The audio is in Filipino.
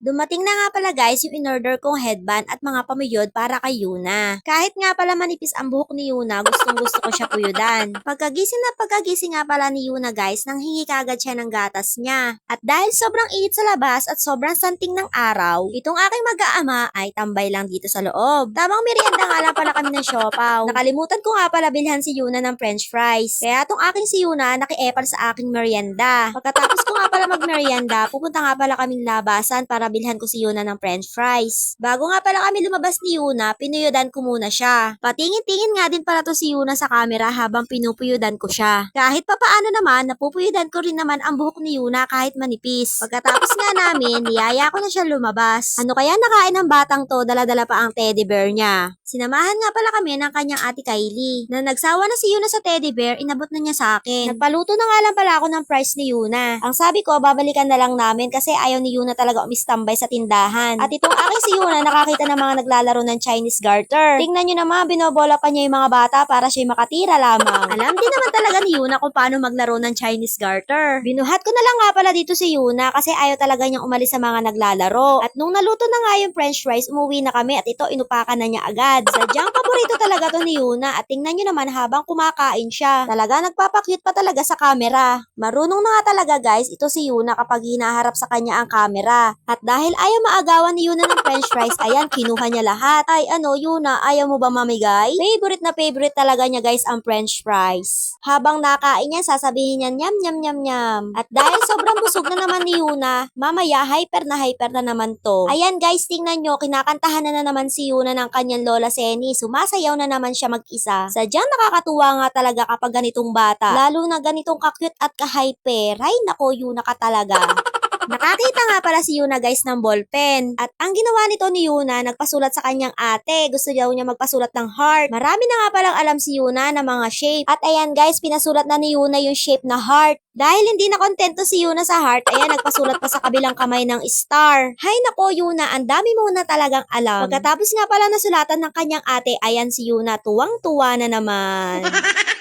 Dumating na nga pala guys yung in-order kong headband at mga pamuyod para kay Yuna. Kahit nga pala manipis ang buhok ni Yuna, gustong gusto ko siya puyudan. Pagkagising na pagkagising nga pala ni Yuna guys, nang hingi kagad siya ng gatas niya. At dahil sobrang init sa labas at sobrang santing ng araw, itong aking mag-aama ay tambay lang dito sa loob. Tamang merienda nga lang pala kami ng siopaw. Nakalimutan ko nga pala bilhan si Yuna ng french fries. Kaya tong aking si Yuna nakiepal sa aking merienda. Pagkatapos ko nga pala magmerienda, pupunta nga pala kaming labasan para bilhan ko si Yuna ng french fries. Bago nga pala kami lumabas ni Yuna, pinuyudan ko muna siya. Patingin-tingin nga din pala to si Yuna sa camera habang pinupuyudan ko siya. Kahit papaano naman, napupuyudan ko rin naman ang buhok ni Yuna kahit manipis. Pagkatapos nga namin, niyaya ko na siya lumabas. Ano kaya nakain ng batang to, daladala pa ang teddy bear niya. Sinamahan nga pala kami ng kanyang ate Kylie. Na nagsawa na si Yuna sa teddy bear, inabot na niya sa akin. Nagpaluto na nga lang pala ako ng price ni Yuna. Ang sabi ko, babalikan na lang namin kasi ayaw ni Yuna talaga umistambay sa tindahan. At itong aking si Yuna, nakakita ng mga naglalaro ng Chinese garter. Tingnan nyo naman, binobola pa niya yung mga bata para siya makatira lamang. Alam din naman talaga ni Yuna kung paano maglaro ng Chinese garter. Binuhat ko na lang nga pala dito si Yuna kasi ayaw talaga niyang umalis sa mga naglalaro. At nung naluto na nga yung french fries, umuwi na kami at ito inupakan na niya agad. Sadyang paborito talaga to ni Yuna at tingnan nyo naman habang kumakain siya. Talaga nagpapakyut pa talaga sa camera. Marunong na nga talaga guys, ito si Yuna kapag hinaharap sa kanya ang camera. At dahil ayaw maagawan ni Yuna ng french fries, ayan, kinuha niya lahat. Ay ano, Yuna, ayaw mo ba mamigay? Favorite na favorite talaga niya guys ang french fries. Habang nakain niya, sasabihin niya, nyam, nyam, nyam, nyam. At dahil sobrang busog na naman ni Yuna, mamaya hyper na hyper na naman to. Ayan guys, tingnan nyo, kinakantahan na na naman si Yuna ng kanyang lola Seni. Sumasayaw na naman siya mag-isa. Sadyang nakakatuwa nga talaga kapag ganitong bata. Lalo na ganitong kakyut at ka-hyper. Ay nako, Yuna ka talaga. Nakakita nga pala si Yuna guys ng ballpen. At ang ginawa nito ni Yuna, nagpasulat sa kanyang ate. Gusto daw niya magpasulat ng heart. Marami na nga palang alam si Yuna ng mga shape. At ayan guys, pinasulat na ni Yuna yung shape na heart. Dahil hindi na kontento si Yuna sa heart, ayan, nagpasulat pa sa kabilang kamay ng star. Hay nako, Yuna, ang dami mo na talagang alam. Pagkatapos nga pala nasulatan ng kanyang ate, ayan si Yuna, tuwang-tuwa na naman.